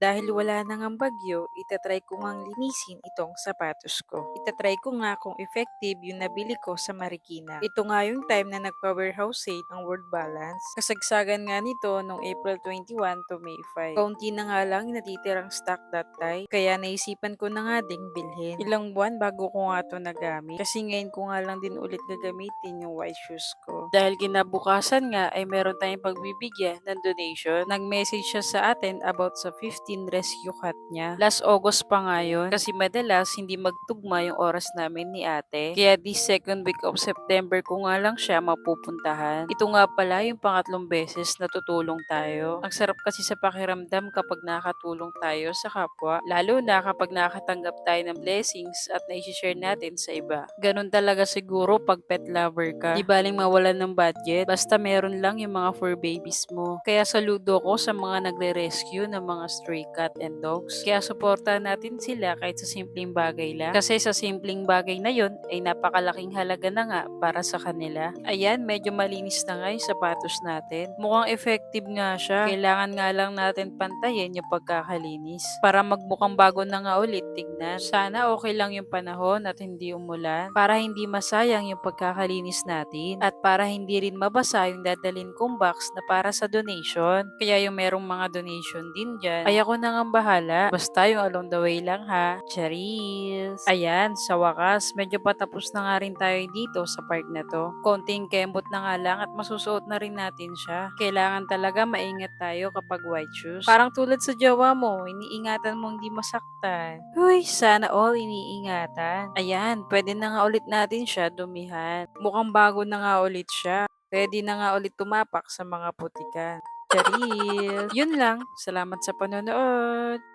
Dahil wala na ngang bagyo, itatry ko ngang linisin itong sapatos ko. Itatry ko nga kung effective yung nabili ko sa Marikina. Ito nga yung time na nagpa-warehouse sale ang World Balance. Kasagsagan nga nito noong April 21 to May 5. Kaunti na nga lang natitirang stock that time, kaya naisipan ko na nga ding bilhin. Ilang buwan bago ko nga to nagamit. Kasi ngayon ko nga lang din ulit gagamitin yung white shoes ko. Dahil kinabukasan nga ay meron tayong pagbibigyan ng donation. Nag-message siya sa atin about sa 15 rescue cat niya. Last August pa nga yun. Kasi madalas hindi magtugma yung oras namin ni ate. Kaya this second week of September ko nga lang siya mapupuntahan. Ito nga pala yung pangatlong beses na tutulong tayo. Ang sarap kasi sa pakiramdam kapag nakatulong tayo sa kapwa. Lalo na kapag nakatanggap tayo ng blessings at na-share natin sa iba. Ganon talaga siguro pag pet lover ka. Di baling mawalan ng budget. Basta meron lang yung mga fur babies mo. Kaya saludo ko sa mga nagre-rescue ng mga stray cat and dogs. Kaya suportahan natin sila kahit sa simpleng bagay lang. Kasi sa simpleng bagay na yon ay napakalaking halaga na nga para sa kanila. Ayan, medyo malinis na nga yung sapatos natin. Mukhang effective nga siya. Kailangan nga lang natin pantayin yung pagkakalinis. Para magmukhang bago na nga ulit, tignan. Sana okay lang yung panahon at hindi umulan. Para hindi masayang yung pagkakalinis natin. At para hindi rin mabasa yung dadalhin kong box na para sa donation. Kaya yung merong mga donation din dyan, ay ako na nga bahala. Basta yung along the way lang ha. Charis! Ayan, sa wakas, medyo patapos na nga rin tayo dito sa part na to. Konting kembot na nga lang at masusuot na rin natin siya. Kailangan talaga maingat tayo kapag white shoes. Parang tulad sa jowa mo, iniingatan mo hindi masaktan. Huy, sana all iniingatan. Ayan, pwede na nga ulit natin siya dumihan. Mukhang bago na nga ulit siya. Pwede na nga ulit tumapak sa mga putikan. Charis! Yun lang. Salamat sa panonood.